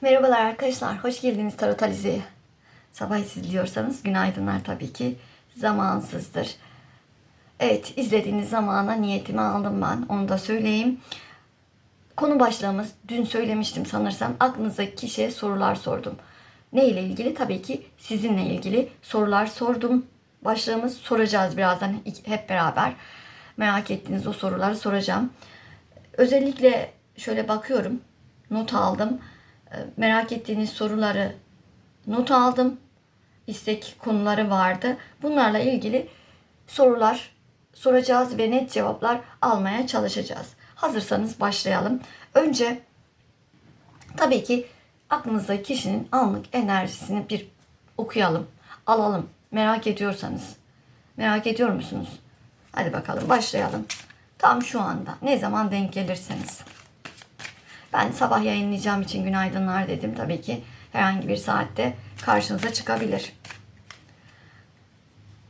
Merhabalar arkadaşlar, hoş geldiniz Tarot Alize'ye. Sabah izliyorsanız günaydınlar tabii ki zamansızdır. Evet, izlediğiniz zamana niyetimi aldım ben, onu da söyleyeyim. Konu başlığımız, dün söylemiştim sanırsam, aklınızdaki kişiye sorular sordum. Ne ile ilgili? Tabii ki sizinle ilgili sorular sordum. Başlığımız soracağız birazdan hep beraber. Merak ettiğiniz o soruları soracağım. Özellikle şöyle bakıyorum, not aldım. Ee, Merak ettiğiniz soruları not aldım. İstek konuları vardı. Bunlarla ilgili sorular soracağız ve net cevaplar almaya çalışacağız. Hazırsanız başlayalım. Önce tabii ki aklınızdaki kişinin anlık enerjisini bir okuyalım, alalım. Merak ediyorsanız. Merak ediyor musunuz? Hadi bakalım başlayalım. Tam şu anda ne zaman denk gelirseniz. Ben sabah yayınlayacağım için günaydınlar dedim. Tabii ki herhangi bir saatte karşınıza çıkabilir.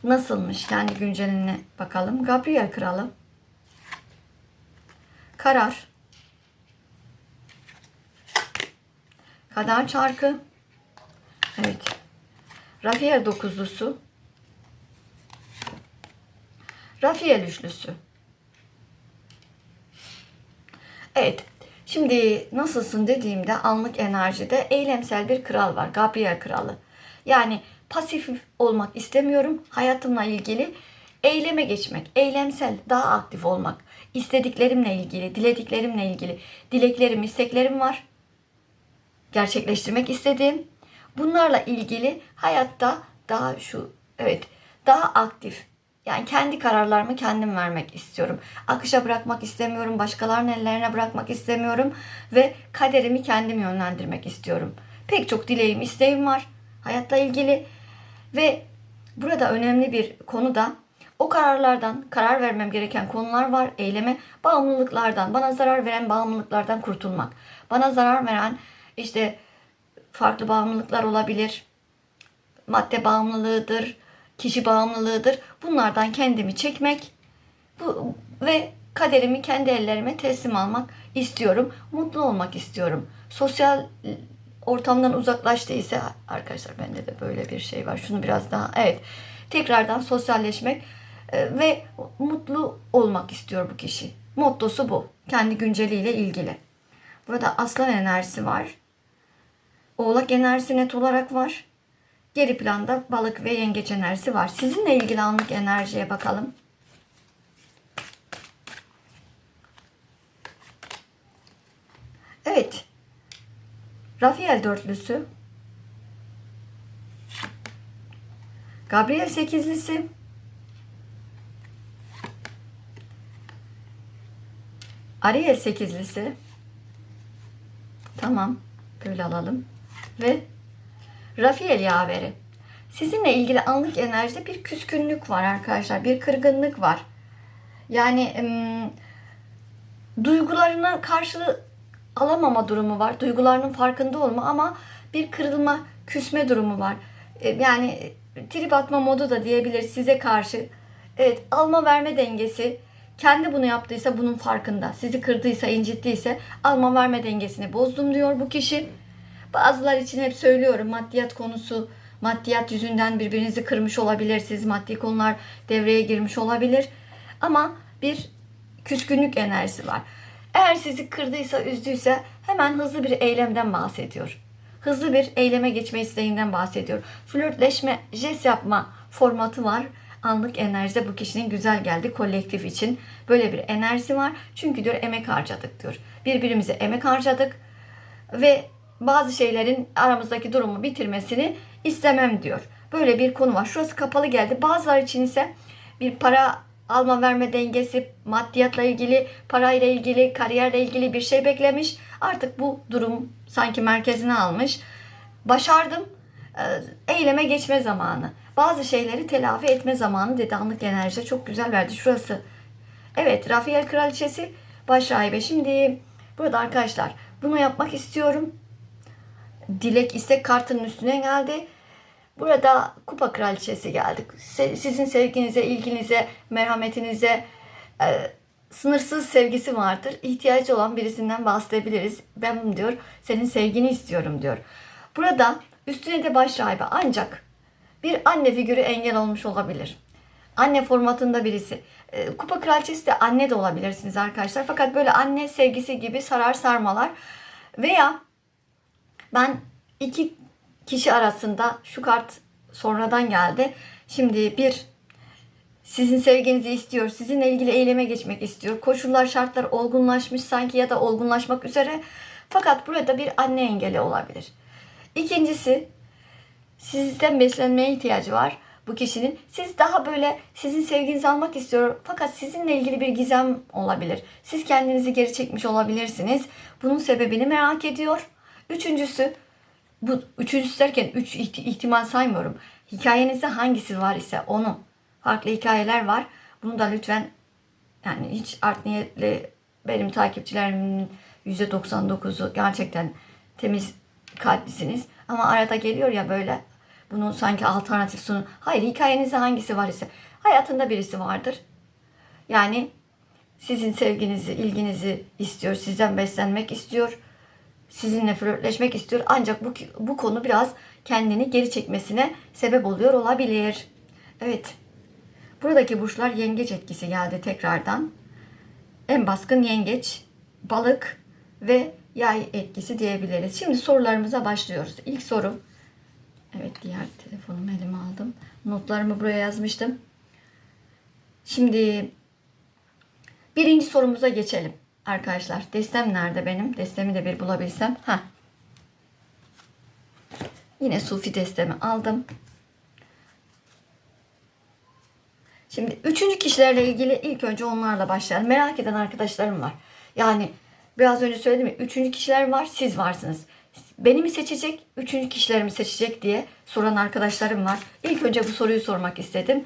Nasılmış kendi günceline bakalım. Gabriel kralı. Karar. Kader çarkı. Evet. Rafael dokuzlusu. Rafael üçlüsü. Evet. Şimdi nasılsın dediğimde anlık enerjide eylemsel bir kral var. Gabriel kralı. Yani pasif olmak istemiyorum. Hayatımla ilgili eyleme geçmek, eylemsel, daha aktif olmak. istediklerimle ilgili, dilediklerimle ilgili dileklerim, isteklerim var. Gerçekleştirmek istediğim. Bunlarla ilgili hayatta daha şu evet daha aktif yani kendi kararlarımı kendim vermek istiyorum. Akışa bırakmak istemiyorum. Başkalarının ellerine bırakmak istemiyorum. Ve kaderimi kendim yönlendirmek istiyorum. Pek çok dileğim, isteğim var. Hayatla ilgili. Ve burada önemli bir konu da o kararlardan, karar vermem gereken konular var. Eyleme, bağımlılıklardan, bana zarar veren bağımlılıklardan kurtulmak. Bana zarar veren işte farklı bağımlılıklar olabilir. Madde bağımlılığıdır, kişi bağımlılığıdır. Bunlardan kendimi çekmek bu, ve kaderimi kendi ellerime teslim almak istiyorum. Mutlu olmak istiyorum. Sosyal ortamdan uzaklaştıysa arkadaşlar bende de böyle bir şey var. Şunu biraz daha evet. Tekrardan sosyalleşmek e, ve mutlu olmak istiyor bu kişi. Mottosu bu. Kendi günceliyle ilgili. Burada aslan enerjisi var. Oğlak enerjisi net olarak var. Geri planda balık ve yengeç enerjisi var. Sizinle ilgili anlık enerjiye bakalım. Evet. Rafael dörtlüsü. Gabriel sekizlisi. Ariel sekizlisi. Tamam. Böyle alalım. Ve Rafael yaveri. Sizinle ilgili anlık enerjide bir küskünlük var arkadaşlar. Bir kırgınlık var. Yani duygularına karşı alamama durumu var. Duygularının farkında olma ama bir kırılma, küsme durumu var. E, yani trip atma modu da diyebilir size karşı. Evet alma verme dengesi. Kendi bunu yaptıysa bunun farkında. Sizi kırdıysa, incittiyse alma verme dengesini bozdum diyor bu kişi. Bazılar için hep söylüyorum maddiyat konusu, maddiyat yüzünden birbirinizi kırmış olabilirsiniz. Maddi konular devreye girmiş olabilir. Ama bir küskünlük enerjisi var. Eğer sizi kırdıysa, üzdüyse hemen hızlı bir eylemden bahsediyor. Hızlı bir eyleme geçme isteğinden bahsediyor. Flörtleşme, jest yapma formatı var. Anlık enerjide bu kişinin güzel geldi kolektif için. Böyle bir enerjisi var. Çünkü diyor emek harcadık diyor. Birbirimize emek harcadık ve bazı şeylerin aramızdaki durumu bitirmesini istemem diyor. Böyle bir konu var. Şurası kapalı geldi. Bazılar için ise bir para alma verme dengesi, maddiyatla ilgili, parayla ilgili, kariyerle ilgili bir şey beklemiş. Artık bu durum sanki merkezine almış. Başardım. Ee, Eyleme geçme zamanı. Bazı şeyleri telafi etme zamanı dedi anlık enerjide. Çok güzel verdi. Şurası. Evet, Rafael Kraliçesi baş rahibe. Şimdi burada arkadaşlar bunu yapmak istiyorum dilek istek kartının üstüne geldi. Burada kupa kraliçesi geldi. Sizin sevginize, ilginize, merhametinize, e, sınırsız sevgisi vardır. İhtiyacı olan birisinden bahsedebiliriz. Ben diyor senin sevgini istiyorum diyor. Burada üstüne de baş rahibe ancak bir anne figürü engel olmuş olabilir. Anne formatında birisi. E, Kupa kraliçesi de anne de olabilirsiniz arkadaşlar. Fakat böyle anne sevgisi gibi sarar sarmalar veya ben iki kişi arasında şu kart sonradan geldi. Şimdi bir sizin sevginizi istiyor, sizinle ilgili eyleme geçmek istiyor. Koşullar, şartlar olgunlaşmış sanki ya da olgunlaşmak üzere. Fakat burada bir anne engeli olabilir. İkincisi, sizden beslenmeye ihtiyacı var bu kişinin. Siz daha böyle sizin sevginizi almak istiyor fakat sizinle ilgili bir gizem olabilir. Siz kendinizi geri çekmiş olabilirsiniz. Bunun sebebini merak ediyor. Üçüncüsü, bu üçüncüsü derken üç ihti- ihtimal saymıyorum. Hikayenizde hangisi var ise onu. Farklı hikayeler var. Bunu da lütfen yani hiç art niyetli benim takipçilerimin %99'u gerçekten temiz kalplisiniz. Ama arada geliyor ya böyle bunun sanki alternatif sonu. Hayır hikayenizde hangisi var ise hayatında birisi vardır. Yani sizin sevginizi, ilginizi istiyor, sizden beslenmek istiyor, sizinle flörtleşmek istiyor. Ancak bu, bu konu biraz kendini geri çekmesine sebep oluyor olabilir. Evet. Buradaki burçlar yengeç etkisi geldi tekrardan. En baskın yengeç, balık ve yay etkisi diyebiliriz. Şimdi sorularımıza başlıyoruz. İlk soru. Evet diğer telefonumu elime aldım. Notlarımı buraya yazmıştım. Şimdi birinci sorumuza geçelim arkadaşlar. Destem nerede benim? Destemi de bir bulabilsem. Ha. Yine sufi destemi aldım. Şimdi üçüncü kişilerle ilgili ilk önce onlarla başlayalım. Merak eden arkadaşlarım var. Yani biraz önce söyledim ya üçüncü kişiler var siz varsınız. Beni mi seçecek, üçüncü kişileri mi seçecek diye soran arkadaşlarım var. İlk önce bu soruyu sormak istedim.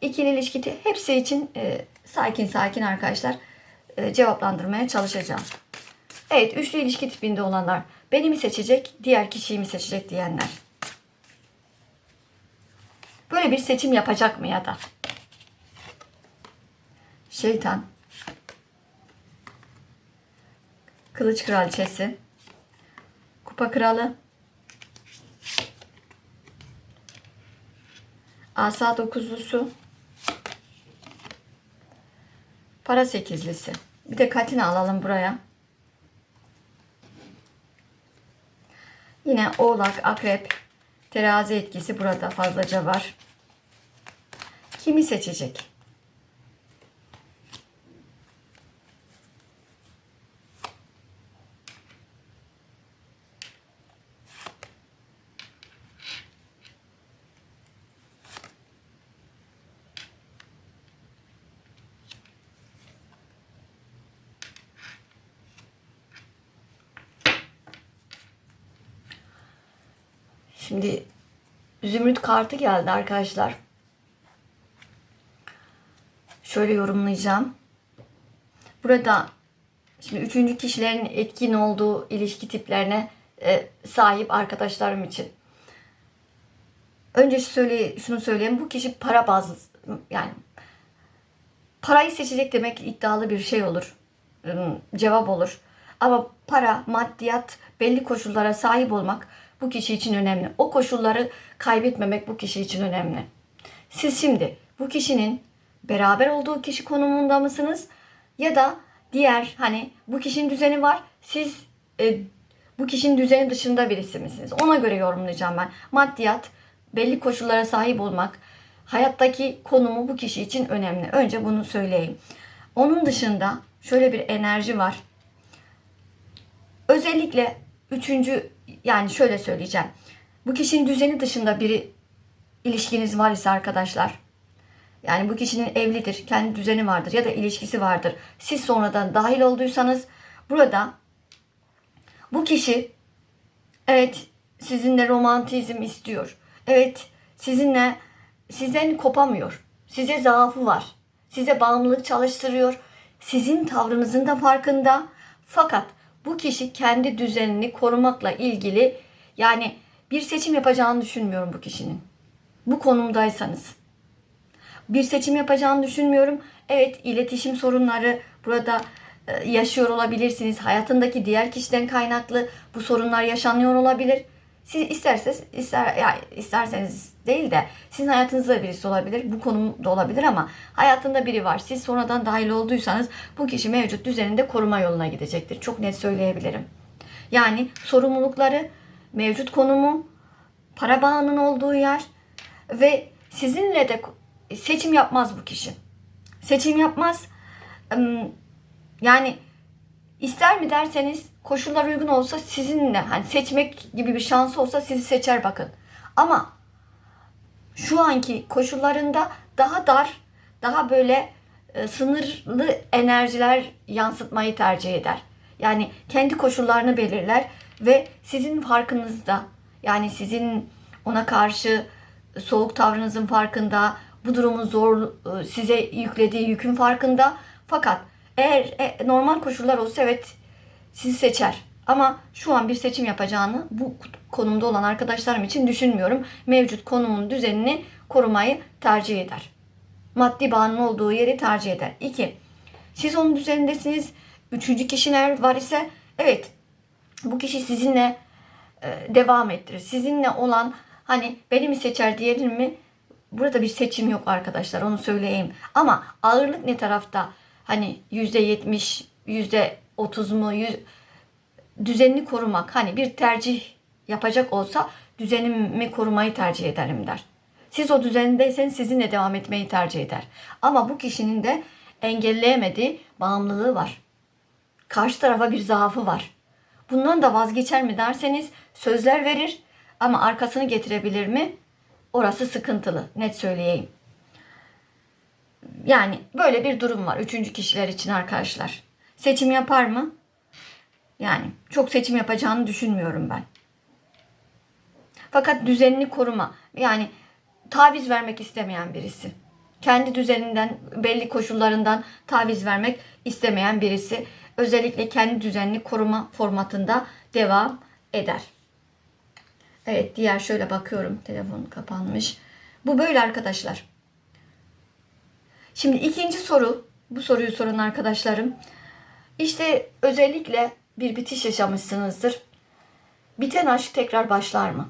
İkili ilişki te- hepsi için e, sakin sakin arkadaşlar cevaplandırmaya çalışacağım. Evet üçlü ilişki tipinde olanlar beni mi seçecek, diğer kişiyi mi seçecek diyenler. Böyle bir seçim yapacak mı ya da? Şeytan. Kılıç kraliçesi. Kupa kralı. Asa dokuzlusu. Para sekizlisi. Bir de katini alalım buraya. Yine oğlak, akrep, terazi etkisi burada fazlaca var. Kimi seçecek? Şimdi zümrüt kartı geldi arkadaşlar. Şöyle yorumlayacağım. Burada şimdi üçüncü kişilerin etkin olduğu ilişki tiplerine e, sahip arkadaşlarım için. Önce söyle, şunu söyleyeyim. Bu kişi para bazlı yani parayı seçecek demek iddialı bir şey olur. Im, Cevap olur. Ama para, maddiyat, belli koşullara sahip olmak bu kişi için önemli. O koşulları kaybetmemek bu kişi için önemli. Siz şimdi bu kişinin beraber olduğu kişi konumunda mısınız? Ya da diğer hani bu kişinin düzeni var. Siz e, bu kişinin düzeni dışında birisi misiniz? Ona göre yorumlayacağım ben. Maddiyat, belli koşullara sahip olmak, hayattaki konumu bu kişi için önemli. Önce bunu söyleyeyim. Onun dışında şöyle bir enerji var. Özellikle üçüncü yani şöyle söyleyeceğim. Bu kişinin düzeni dışında biri ilişkiniz var ise arkadaşlar. Yani bu kişinin evlidir, kendi düzeni vardır ya da ilişkisi vardır. Siz sonradan dahil olduysanız burada bu kişi evet sizinle romantizm istiyor. Evet sizinle sizden kopamıyor. Size zaafı var. Size bağımlılık çalıştırıyor. Sizin tavrınızın da farkında. Fakat bu kişi kendi düzenini korumakla ilgili yani bir seçim yapacağını düşünmüyorum bu kişinin. Bu konumdaysanız. bir seçim yapacağını düşünmüyorum. Evet iletişim sorunları burada e, yaşıyor olabilirsiniz. Hayatındaki diğer kişiden kaynaklı bu sorunlar yaşanıyor olabilir. Siz isterseniz ister ya isterseniz değil de sizin hayatınızda birisi olabilir. Bu konumda olabilir ama hayatında biri var. Siz sonradan dahil olduysanız bu kişi mevcut düzeninde koruma yoluna gidecektir. Çok net söyleyebilirim. Yani sorumlulukları, mevcut konumu, para bağının olduğu yer ve sizinle de seçim yapmaz bu kişi. Seçim yapmaz. Yani ister mi derseniz koşullar uygun olsa sizinle hani seçmek gibi bir şansı olsa sizi seçer bakın. Ama şu anki koşullarında daha dar, daha böyle e, sınırlı enerjiler yansıtmayı tercih eder. Yani kendi koşullarını belirler ve sizin farkınızda yani sizin ona karşı soğuk tavrınızın farkında, bu durumun zor e, size yüklediği yükün farkında. Fakat eğer e, normal koşullar olsa evet sizi seçer. Ama şu an bir seçim yapacağını bu konumda olan arkadaşlarım için düşünmüyorum. Mevcut konumun düzenini korumayı tercih eder. Maddi bağının olduğu yeri tercih eder. İki, siz onun düzenindesiniz. Üçüncü kişiler var ise evet bu kişi sizinle e, devam ettirir. Sizinle olan hani beni mi seçer diyelim mi? Burada bir seçim yok arkadaşlar onu söyleyeyim. Ama ağırlık ne tarafta? Hani yüzde yetmiş, yüzde otuz mu? Yüz... Düzenini korumak. Hani bir tercih yapacak olsa düzenimi korumayı tercih ederim der. Siz o düzendeyseniz sizinle devam etmeyi tercih eder. Ama bu kişinin de engelleyemediği bağımlılığı var. Karşı tarafa bir zaafı var. Bundan da vazgeçer mi derseniz sözler verir ama arkasını getirebilir mi? Orası sıkıntılı. Net söyleyeyim. Yani böyle bir durum var üçüncü kişiler için arkadaşlar. Seçim yapar mı? Yani çok seçim yapacağını düşünmüyorum ben. Fakat düzenini koruma. Yani taviz vermek istemeyen birisi. Kendi düzeninden, belli koşullarından taviz vermek istemeyen birisi. Özellikle kendi düzenini koruma formatında devam eder. Evet diğer şöyle bakıyorum. Telefon kapanmış. Bu böyle arkadaşlar. Şimdi ikinci soru. Bu soruyu soran arkadaşlarım. İşte özellikle bir bitiş yaşamışsınızdır. Biten aşk tekrar başlar mı?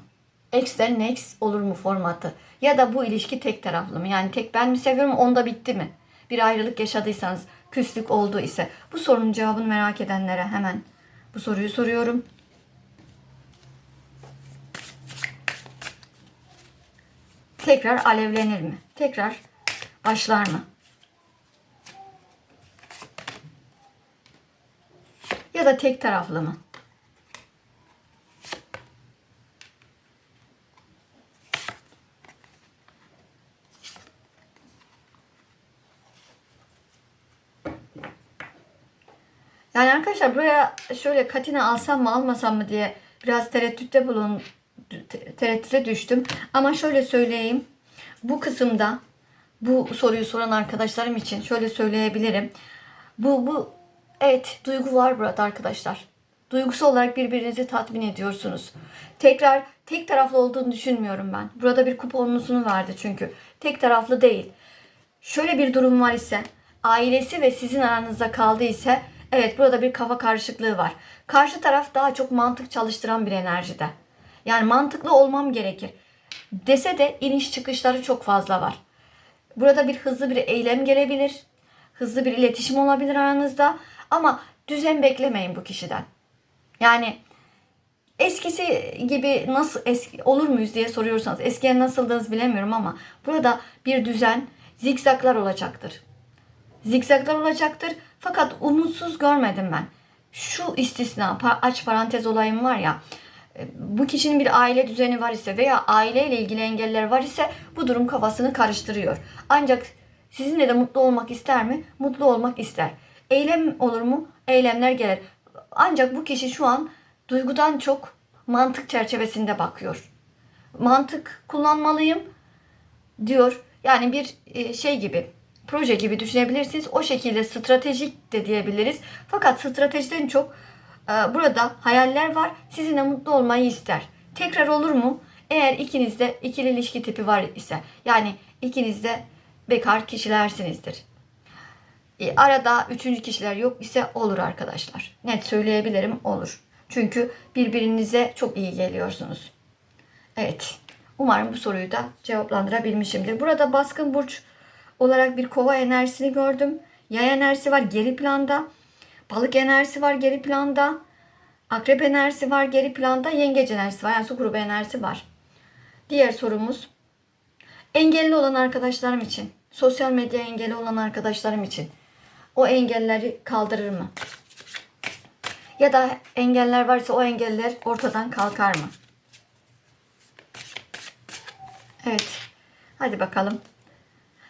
X'ten next olur mu formatı? Ya da bu ilişki tek taraflı mı? Yani tek ben mi seviyorum onda bitti mi? Bir ayrılık yaşadıysanız, küslük oldu ise bu sorunun cevabını merak edenlere hemen bu soruyu soruyorum. Tekrar alevlenir mi? Tekrar başlar mı? Ya da tek taraflı mı? Yani arkadaşlar buraya şöyle katine alsam mı almasam mı diye biraz tereddütte bulun te- tereddüte düştüm. Ama şöyle söyleyeyim. Bu kısımda bu soruyu soran arkadaşlarım için şöyle söyleyebilirim. Bu bu evet duygu var burada arkadaşlar. Duygusal olarak birbirinizi tatmin ediyorsunuz. Tekrar tek taraflı olduğunu düşünmüyorum ben. Burada bir kuponlusunu verdi çünkü. Tek taraflı değil. Şöyle bir durum var ise ailesi ve sizin aranızda kaldı ise evet burada bir kafa karışıklığı var. Karşı taraf daha çok mantık çalıştıran bir enerjide. Yani mantıklı olmam gerekir. Dese de iniş çıkışları çok fazla var. Burada bir hızlı bir eylem gelebilir. Hızlı bir iletişim olabilir aranızda. Ama düzen beklemeyin bu kişiden. Yani eskisi gibi nasıl eski olur muyuz diye soruyorsanız eskiye nasıldınız bilemiyorum ama burada bir düzen zikzaklar olacaktır. Zikzaklar olacaktır fakat umutsuz görmedim ben. Şu istisna aç parantez olayım var ya e, bu kişinin bir aile düzeni var ise veya aileyle ilgili engeller var ise bu durum kafasını karıştırıyor. Ancak sizinle de mutlu olmak ister mi? Mutlu olmak ister. Eylem olur mu? Eylemler gelir. Ancak bu kişi şu an duygudan çok mantık çerçevesinde bakıyor. Mantık kullanmalıyım diyor. Yani bir e, şey gibi, proje gibi düşünebilirsiniz. O şekilde stratejik de diyebiliriz. Fakat stratejiden çok e, burada hayaller var. Sizinle mutlu olmayı ister. Tekrar olur mu? Eğer ikinizde ikili ilişki tipi var ise yani ikinizde bekar kişilersinizdir. E, arada üçüncü kişiler yok ise olur arkadaşlar. Net söyleyebilirim olur. Çünkü birbirinize çok iyi geliyorsunuz. Evet. Umarım bu soruyu da cevaplandırabilmişimdir. Burada baskın burç olarak bir kova enerjisini gördüm. Yay enerjisi var geri planda. Balık enerjisi var geri planda. Akrep enerjisi var geri planda. Yengeç enerjisi var. Yani su grubu enerjisi var. Diğer sorumuz. Engelli olan arkadaşlarım için. Sosyal medya engeli olan arkadaşlarım için. O engelleri kaldırır mı? Ya da engeller varsa o engeller ortadan kalkar mı? Evet. Hadi bakalım.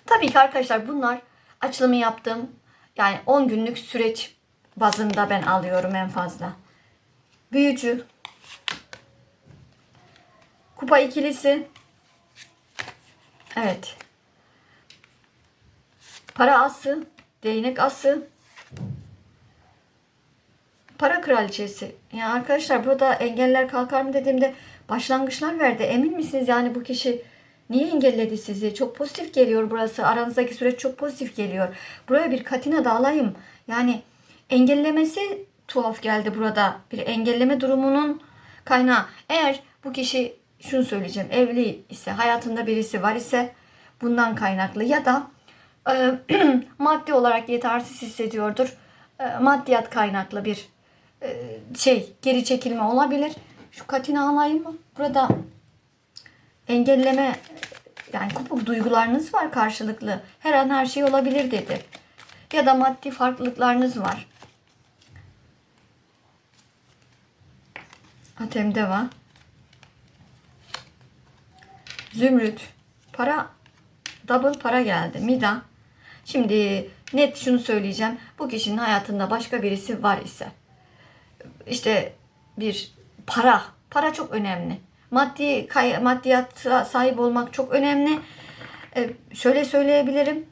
Tabii ki arkadaşlar bunlar açılımı yaptığım yani 10 günlük süreç bazında ben alıyorum en fazla. Büyücü. Kupa ikilisi. Evet. Para ası. Değnek ası. Para kraliçesi. Ya arkadaşlar burada engeller kalkar mı dediğimde başlangıçlar verdi. Emin misiniz yani bu kişi niye engelledi sizi? Çok pozitif geliyor burası. Aranızdaki süreç çok pozitif geliyor. Buraya bir katina da. Yani engellemesi tuhaf geldi burada. Bir engelleme durumunun kaynağı. Eğer bu kişi şunu söyleyeceğim. Evli ise, hayatında birisi var ise bundan kaynaklı ya da maddi olarak yetersiz hissediyordur. Maddiyat kaynaklı bir şey geri çekilme olabilir. Şu katini alayım mı? Burada engelleme yani kupa duygularınız var karşılıklı. Her an her şey olabilir dedi. Ya da maddi farklılıklarınız var. Atemde var. Zümrüt. Para double para geldi. Mida. Şimdi net şunu söyleyeceğim. Bu kişinin hayatında başka birisi var ise işte bir para. Para çok önemli. Maddi kay, maddiyata sahip olmak çok önemli. Ee, şöyle söyleyebilirim.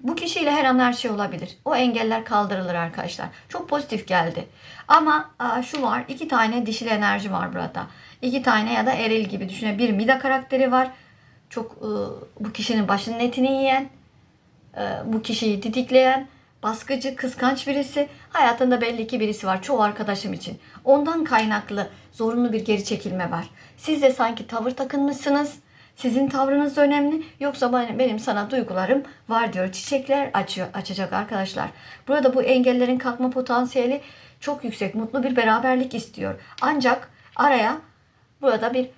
Bu kişiyle her an her şey olabilir. O engeller kaldırılır arkadaşlar. Çok pozitif geldi. Ama aa, şu var. iki tane dişil enerji var burada. İki tane ya da eril gibi düşünün. Bir Mida karakteri var. Çok e, bu kişinin başının etini yiyen, bu kişiyi titikleyen, baskıcı, kıskanç birisi. Hayatında belli ki birisi var çoğu arkadaşım için. Ondan kaynaklı zorunlu bir geri çekilme var. Siz de sanki tavır takınmışsınız. Sizin tavrınız önemli. Yoksa benim sana duygularım var diyor. Çiçekler açıyor, açacak arkadaşlar. Burada bu engellerin kalkma potansiyeli çok yüksek. Mutlu bir beraberlik istiyor. Ancak araya burada bir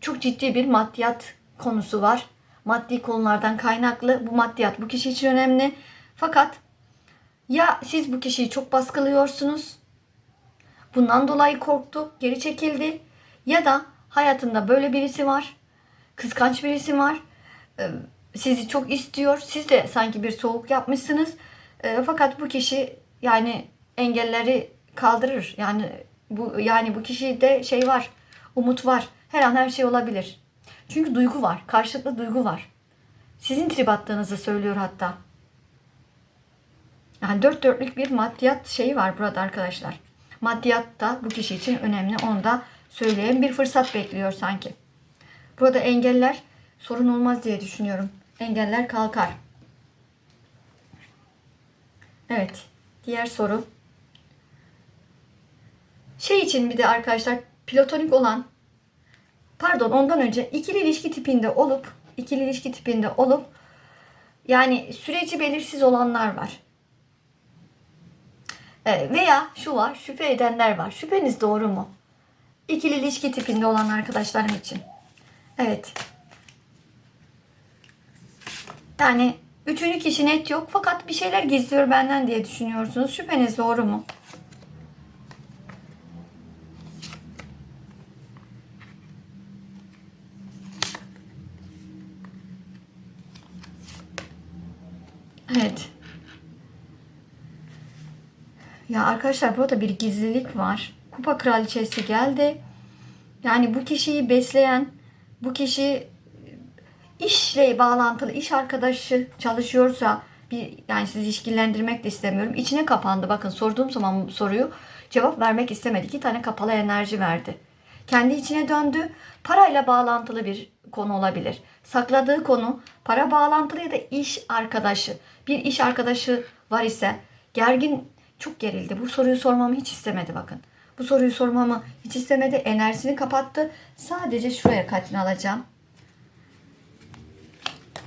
çok ciddi bir maddiyat konusu var. Maddi konulardan kaynaklı. Bu maddiyat bu kişi için önemli. Fakat ya siz bu kişiyi çok baskılıyorsunuz. Bundan dolayı korktu, geri çekildi. Ya da hayatında böyle birisi var. Kıskanç birisi var. Ee, Sizi çok istiyor. Siz de sanki bir soğuk yapmışsınız. Ee, Fakat bu kişi yani engelleri kaldırır. Yani bu yani bu kişide şey var. Umut var. Her an her şey olabilir. Çünkü duygu var. Karşılıklı duygu var. Sizin trip attığınızı söylüyor hatta. Yani dört dörtlük bir maddiyat şeyi var burada arkadaşlar. Maddiyat da bu kişi için önemli. Onu da söyleyen bir fırsat bekliyor sanki. Burada engeller sorun olmaz diye düşünüyorum. Engeller kalkar. Evet. Diğer soru. Şey için bir de arkadaşlar platonik olan pardon ondan önce ikili ilişki tipinde olup ikili ilişki tipinde olup yani süreci belirsiz olanlar var. E, Veya şu var, şüphe edenler var. Şüpheniz doğru mu? İkili ilişki tipinde olan arkadaşlarım için. Evet. Yani üçüncü kişi net yok fakat bir şeyler gizliyor benden diye düşünüyorsunuz. Şüpheniz doğru mu? Evet. Ya arkadaşlar burada bir gizlilik var. Kupa kraliçesi geldi. Yani bu kişiyi besleyen, bu kişi işle bağlantılı, iş arkadaşı çalışıyorsa bir yani sizi işkillendirmek de istemiyorum. İçine kapandı. Bakın sorduğum zaman soruyu cevap vermek istemedi. İki tane kapalı enerji verdi. Kendi içine döndü. Parayla bağlantılı bir konu olabilir. Sakladığı konu para bağlantılı ya da iş arkadaşı. Bir iş arkadaşı var ise gergin çok gerildi. Bu soruyu sormamı hiç istemedi bakın. Bu soruyu sormamı hiç istemedi. Enerjisini kapattı. Sadece şuraya katını alacağım.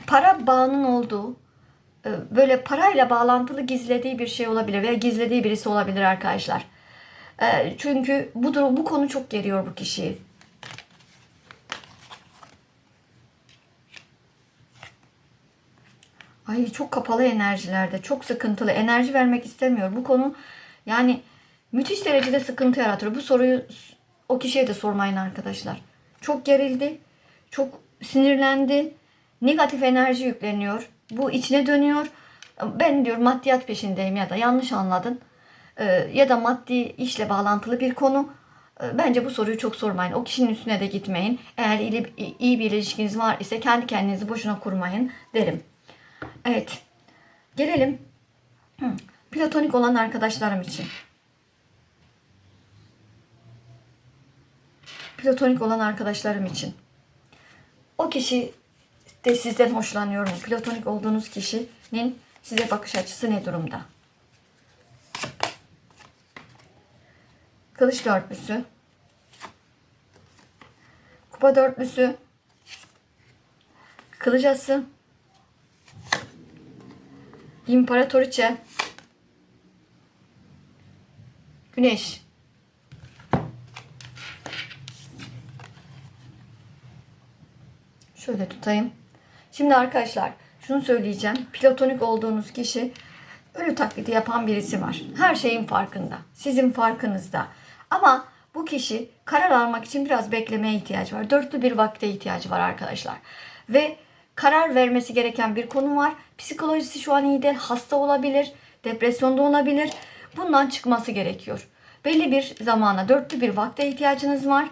Para bağının olduğu e, böyle parayla bağlantılı gizlediği bir şey olabilir veya gizlediği birisi olabilir arkadaşlar. E, Çünkü bu durum, bu konu çok geriyor bu kişiyi. Ay çok kapalı enerjilerde, çok sıkıntılı. Enerji vermek istemiyor. Bu konu yani müthiş derecede sıkıntı yaratıyor. Bu soruyu o kişiye de sormayın arkadaşlar. Çok gerildi, çok sinirlendi. Negatif enerji yükleniyor. Bu içine dönüyor. Ben diyor maddiyat peşindeyim ya da yanlış anladın. Ee, ya da maddi işle bağlantılı bir konu. Ee, Bence bu soruyu çok sormayın. O kişinin üstüne de gitmeyin. Eğer iyi, iyi bir ilişkiniz var ise kendi kendinizi boşuna kurmayın derim. Evet. Gelelim platonik olan arkadaşlarım için. Platonik olan arkadaşlarım için. O kişi de sizden hoşlanıyor mu? Platonik olduğunuz kişinin size bakış açısı ne durumda? Kılıç dörtlüsü. Kupa dörtlüsü. Kılıç ası. İmparatoriçe. Güneş. Şöyle tutayım. Şimdi arkadaşlar şunu söyleyeceğim. Platonik olduğunuz kişi ölü taklidi yapan birisi var. Her şeyin farkında. Sizin farkınızda. Ama bu kişi karar almak için biraz beklemeye ihtiyacı var. Dörtlü bir vakte ihtiyacı var arkadaşlar. Ve karar vermesi gereken bir konu var. Psikolojisi şu an iyi değil. Hasta olabilir. Depresyonda olabilir. Bundan çıkması gerekiyor. Belli bir zamana, dörtlü bir vakte ihtiyacınız var.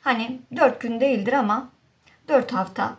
Hani dört gün değildir ama dört hafta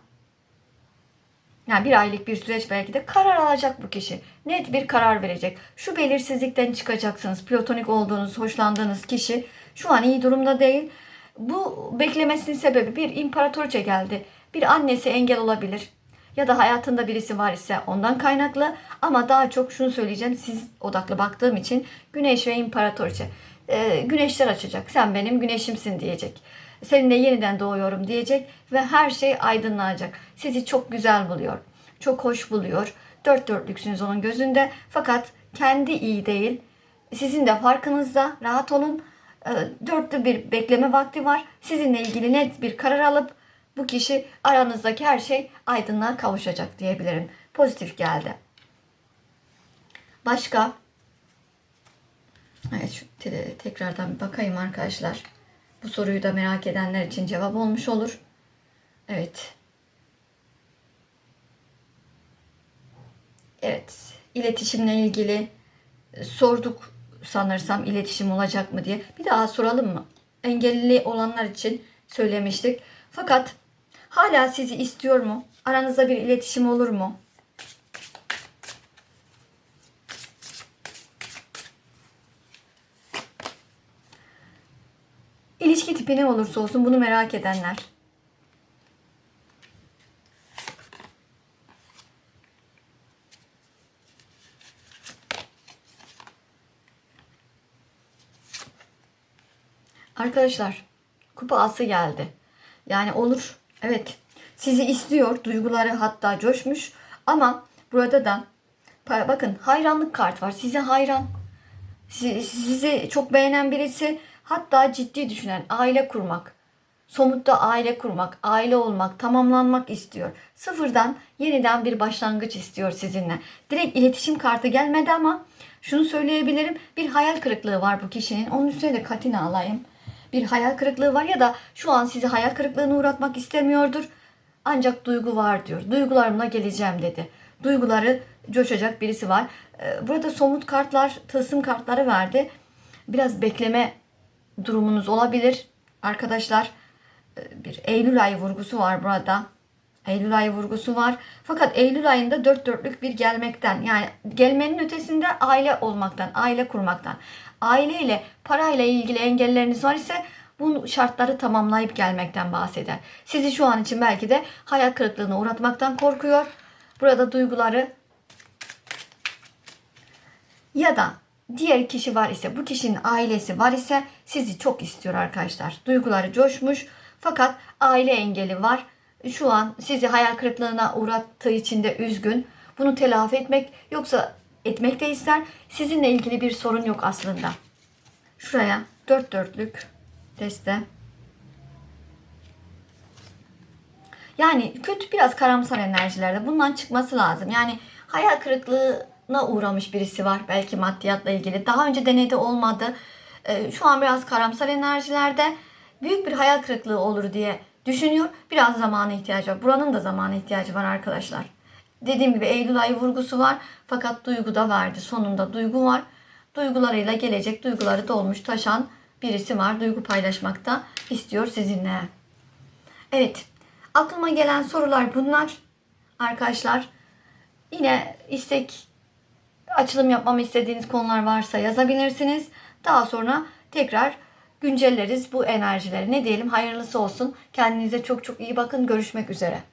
yani bir aylık bir süreç belki de karar alacak bu kişi. Net bir karar verecek. Şu belirsizlikten çıkacaksınız. Platonik olduğunuz, hoşlandığınız kişi şu an iyi durumda değil. Bu beklemesinin sebebi bir imparatoriçe geldi. Bir annesi engel olabilir. Ya da hayatında birisi var ise ondan kaynaklı. Ama daha çok şunu söyleyeceğim. Siz odaklı baktığım için güneş ve imparatoriçe. Ee, güneşler açacak. Sen benim güneşimsin diyecek. Seninle yeniden doğuyorum diyecek ve her şey aydınlanacak. Sizi çok güzel buluyor. Çok hoş buluyor. Dört dörtlüksünüz onun gözünde. Fakat kendi iyi değil. Sizin de farkınızda. Rahat olun. Ee, Dörtlü bir bekleme vakti var. Sizinle ilgili net bir karar alıp bu kişi aranızdaki her şey aydınlığa kavuşacak diyebilirim. Pozitif geldi. Başka? Evet şu te- tekrardan bir bakayım arkadaşlar. Bu soruyu da merak edenler için cevap olmuş olur. Evet. Evet. İletişimle ilgili e, sorduk sanırsam iletişim olacak mı diye. Bir daha soralım mı? Engelli olanlar için söylemiştik. Fakat hala sizi istiyor mu? Aranızda bir iletişim olur mu? İlişki tipi ne olursa olsun bunu merak edenler. Arkadaşlar kupa ası geldi. Yani olur. Evet. Sizi istiyor. Duyguları hatta coşmuş. Ama burada da bakın hayranlık kart var. Size hayran. Si- Sizi çok beğenen birisi hatta ciddi düşünen aile kurmak. Somutta aile kurmak, aile olmak, tamamlanmak istiyor. Sıfırdan yeniden bir başlangıç istiyor sizinle. Direkt iletişim kartı gelmedi ama şunu söyleyebilirim. Bir hayal kırıklığı var bu kişinin. Onun üstüne de katini alayım. Bir hayal kırıklığı var ya da şu an sizi hayal kırıklığına uğratmak istemiyordur. Ancak duygu var diyor. Duygularımla geleceğim dedi. Duyguları coşacak birisi var. Ee, Burada somut kartlar, tılsım kartları verdi. Biraz bekleme durumunuz olabilir. Arkadaşlar e, bir Eylül ayı vurgusu var burada. Eylül ayı vurgusu var. Fakat Eylül ayında dört dörtlük bir gelmekten yani gelmenin ötesinde aile olmaktan, aile kurmaktan, aileyle, parayla ilgili engelleriniz var ise bu şartları tamamlayıp gelmekten bahseder. Sizi şu an için belki de hayal kırıklığına uğratmaktan korkuyor. Burada duyguları ya da diğer kişi var ise bu kişinin ailesi var ise sizi çok istiyor arkadaşlar. Duyguları coşmuş fakat aile engeli var. Şu an sizi hayal kırıklığına uğrattığı için de üzgün. Bunu telafi etmek yoksa etmek de ister. Sizinle ilgili bir sorun yok aslında. Şuraya dört dörtlük deste. Yani kötü biraz karamsar enerjilerde bundan çıkması lazım. Yani hayal kırıklığına uğramış birisi var belki maddiyatla ilgili. Daha önce denedi olmadı. Ee, şu an biraz karamsar enerjilerde büyük bir hayal kırıklığı olur diye düşünüyor. Biraz zamana ihtiyacı var. Buranın da zamana ihtiyacı var arkadaşlar. Dediğim gibi Eylül ayı vurgusu var. Fakat duygu da verdi. Sonunda duygu var. Duygularıyla gelecek, duyguları dolmuş, taşan birisi var. Duygu paylaşmakta istiyor sizinle. Evet. Aklıma gelen sorular bunlar. Arkadaşlar yine istek açılım yapmamı istediğiniz konular varsa yazabilirsiniz. Daha sonra tekrar güncelleriz bu enerjileri. Ne diyelim hayırlısı olsun. Kendinize çok çok iyi bakın. Görüşmek üzere.